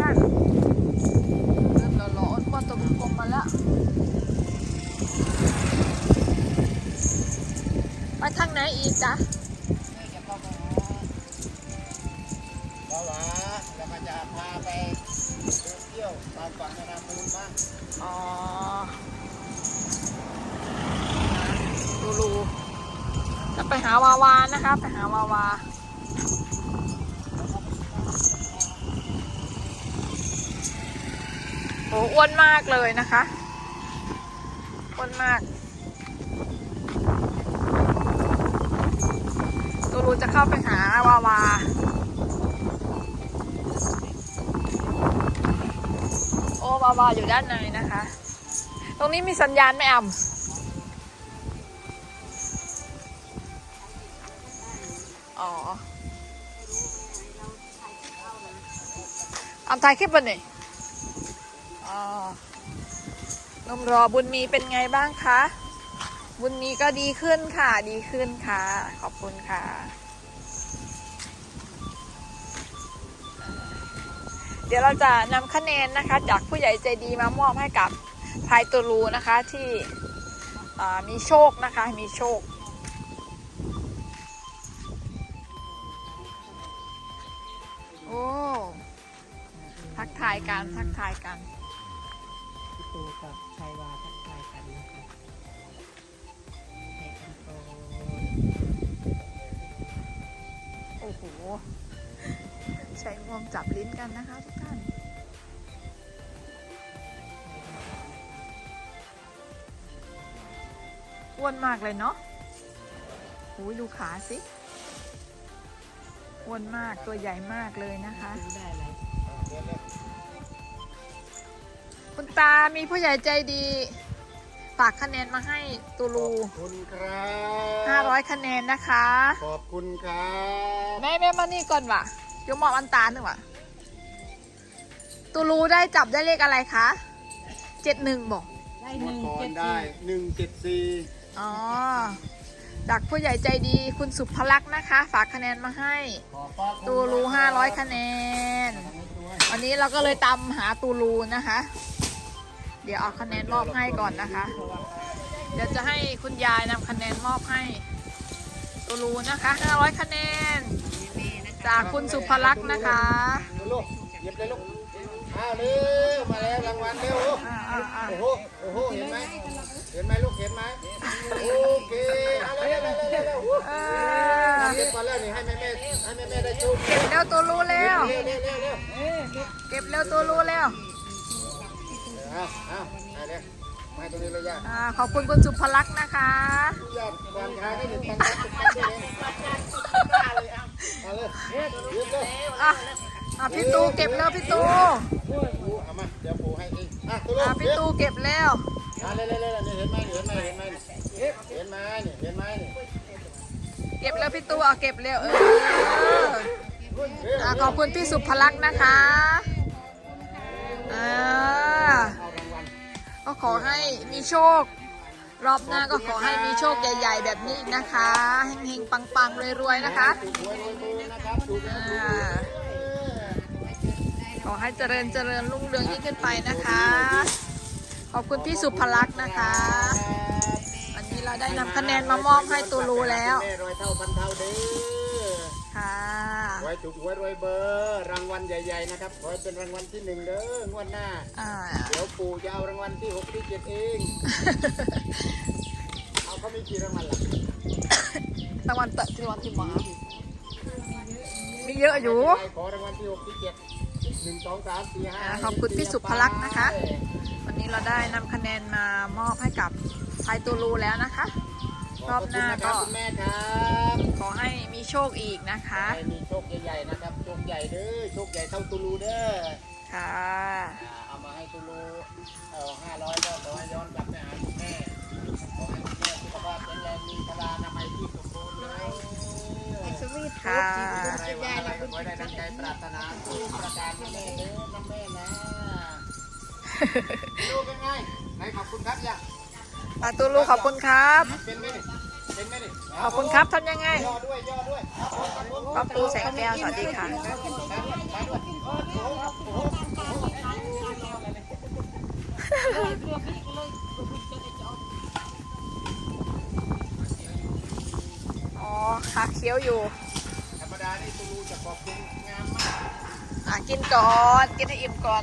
ท่านเริ่มร้อนว่าตกกลมมาละวไปทางไหนอีกจ๊ะเาวาเราจะพาไปเที่ยวตามฝั่งแม่น้ำมูลมาอ๋อดูรูจะไปหาวาวานะคะ ไปหาวาวา โหอ้วนมากเลยนะคะอ้วนมากตูรูจะเข้าไปหาวาวาโอ้วาวาอยู่ด้านในนะคะ ตรงนี้มีสัญญาณไหมอ่ำอ๋ออ่ำถ่ายคลิปวันนี้ นมรอบุญมีเป็นไงบ้างคะ บุญมีก็ดีขึ้นค่ะ ดีขึ้นค่ะ ขอบคุณค่ะ เดี๋ยวเราจะนำคะแนนนะคะ จากผู้ใหญ่ใจดีมามอบให้กับพายตูรูนะคะที่มีโชคนะคะ มีโชคโอ้ทักทายกัน ทักทายกัน พี่ตูกับชัยวาทักทายกันนะคะให้กันโตโอ้โห ใช้งวงจับลิ้นกันนะคะทุกท่านอ้วนมากเลยเนาะหูยดูขาสิอ้วนมากตัวใหญ่มากเลยนะคะดูได้อะไรเคุณตามีผู้ใหญ่ใจดีฝากคะแนนมาให้ตูรูขอบคุณครับ500 คะแนนนะคะ ขอบคุณครับแม่แม่มานี่ก่อนว่ะยกหมอบอันตาหนึ่งว่ะตูรูได้จับได้เลขอะไรคะเจ็ดหนึ่งบอกได้หเมื่อนึ่งก่อเจ็นดได้สี่หนึ่งเจ็ดสี่อ๋อจากผู้ใหญ่ใจดีคุณสุภลักษณ์นะคะ ฝากคะแนนมาให้ขอบพระคุณตูรู500 คะแนน วันนี้เราก็เลยตามหาตูรูนะคะ เดี๋ยวเอาคะแนนมอบให้ก่อนนะคะ เดี๋ยวจะให้คุณยายนำคะแนนมอบให้ตูรูนะคะ 500 คะแนน จากคุณสุภลักษณ์นะคะลูกหยิบเลยลูกอ้าวเร็วมาแล้วรางวัลเร็วลูกอ่าอ่าอ่าโอ้โหโอ้โหเห็นไหมเห็นไหมลูกเห็นไหมโอเคเอาเร็วเร็วเร็วเร็วเออเก็บก่อนแล้วนี่ให้แม่แม่ให้แม่แม่ได้จุ๊บเก็บเร็วตูรูเร็วเร็วเร็วเร็วเร็วเก็บเร็วตูรูเร็วเอาเอาเอาเร็วมาตรงนี้เลยย่าอ่าขอบคุณคุณสุภลักษณ์นะคะอยากวางทางให้หนึ่งตังค์ตังค์ด้วยเลยเอาเลยยืดเลยอะอะพี่ตูเก็บเร็วพี่ตูปูเอามาเดี๋ยวปูให้เองอะตัวลูอะกพี่ตูเก็บเร็วมาเร็วเร็วเร็วนี่เห็นไหมเห็นไหมเห็นไหมเห็นไหมนี่เห็นไหมนี่เก็บเร็วพี่ตูเอาเก็บเร็วเอออะขอบคุณพี่สุภลักษณ์นะคะอ่าเอารางวัลก็ขอให้มีโชค รอบหน้าก็ขอให้มีโชคใหญ่ ๆ แบบนี้อีกนะคะเฮงๆปังๆรวยๆนะคะอ่าขอให้เจริญเจริญรุ่งเรืองยิ่งขึ้นไปนะคะ ขอบคุณพี่สุภลักษณ์นะคะวันนี้เราได้นำคะแนนมามอบให้ตูรูแล้ว แม่รวยเท่าพันเท่าเด้อ ไว้ถูกหวยรวยเบอร์รางวัลใหญ่ๆนะครับขอให้เป็นรางวัลที่หนึ่งเด้องวดหน้า อ่า เดี๋ยวปู่จะเอารางวัลที่หกที่เจ็ดเอง เอาเขามีกี่รางวัลล่ะรางวัลเตะรางวัลที่หมามีเยอะอยู่ขอรางวัลที่หกที่เจ็ดหนึ่งสองสามสี่ห้าอ่าขอบคุณพี่สุภลักษณ์นะคะ วันนี้เราได้นำคะแนนมามอบให้กับไทยตูรูแล้วนะคะ รอบหน้าก็ขอบคุณแม่ครับขอให้มีโชคอีกนะคะให้มีโชคใหญ่ๆนะครับโชคใหญ่เด้อโชคใหญ่เท่าตูรูเด้อค่ะอ่าเอามาให้ตูรูเออห้าร้อยก็ขอให้ย้อนกลับไปหาคุณแม่ขอให้คุณแม่สุขภาพแข็งแรงมีพลานามัยที่สมบูรณ์เลยค่ะอะไรวะอะไรก็ขอให้ได้ดังใจปรารถนาทุกประการนะแม่เด้อนะแม่นะดูเป็นไงไหนขอบคุณครับยังปาตูรูขอบคุณครับ ขอบคุณครับทำยังไงย่อบครับผมป้าปูแสงแก้วสวัสดีค่ะอ๋อขาเคี้ยวอยู่ธรรมดานี่ตูรูจะขอบคุณงามมากอะกินก่อน กินให้อิ่มก่อน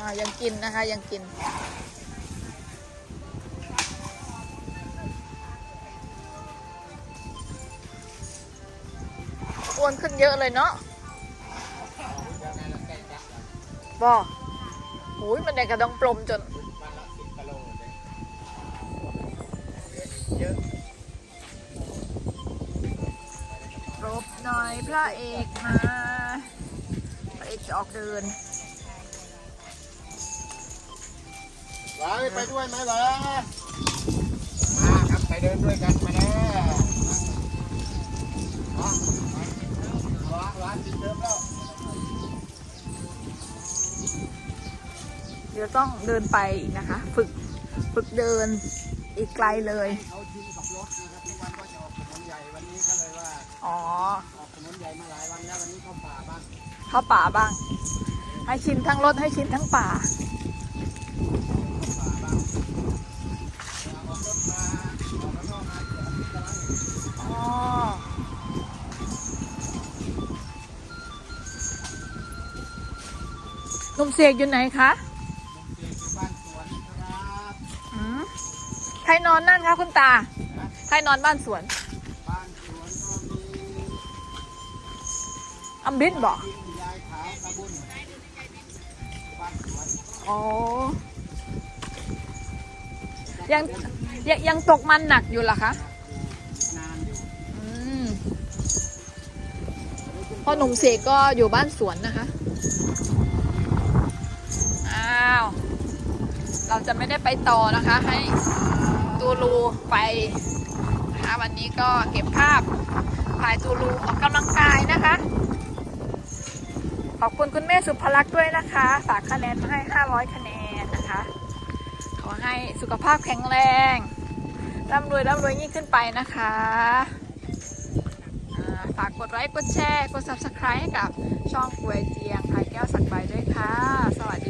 อ่ายังกินนะคะยังกิน อ้วนขึ้นเยอะเลยเนาะบอ้วบอหูยมันได้กระดองปลมจนรบหน่อยพระเอกมา พระเอกจะออกเดิน วาไปด้วยไหมหวามาครับไปเดินด้วยกันมาแล้วมาหวาหวาจิตเดิมแล้วเดี๋ยวต้องเดินไปอีกนะคะ ฝึกฝึกเดินอีกไกลเลยเขาชินกับรถนะครับทุกวันก็จะออกถนนใหญ่วันนี้ก็เลยว่าอ๋อออกถนนใหญ่มาหลายวันแล้ววันนี้เข้าป่าบ้างเข้าป่าบ้าง ให้ชินทั้งรถให้ชินทั้งป่า หนุ่มเสกอยู่ไหนคะผมเจออยู่บ้านสวนครับอืมใครนอนนั่นคะคุณตา ใครนอนบ้านสวนบ้านสวนก็มีอัมบิดบอกกินยายขาวตะบุญบ้านสวนอ๋อ ยังยังยังตกมันหนักอยู่เหรอคะ พอหนุ่มเสกก็อยู่บ้านสวนนะคะ อ้าว เราจะไม่ได้ไปต่อนะคะ ให้ตูลูไปนะคะวันนี้ก็เก็บภาพถ่ายตูลูออกกำลังกายนะคะ ขอบคุณคุณแม่สุภลักษณ์ด้วยนะคะ ฝากคะแนนมาให้ 500 คะแนนนะคะ ขอให้สุขภาพแข็งแรงร่ำรวยร่ำรวยยิ่งขึ้นไปนะคะ ฝากกดไลค์ กดแชร์ กด subscribe ให้กับช่องกวยเจียงพายแก้วสักใบด้วยค่ะ สวัสดี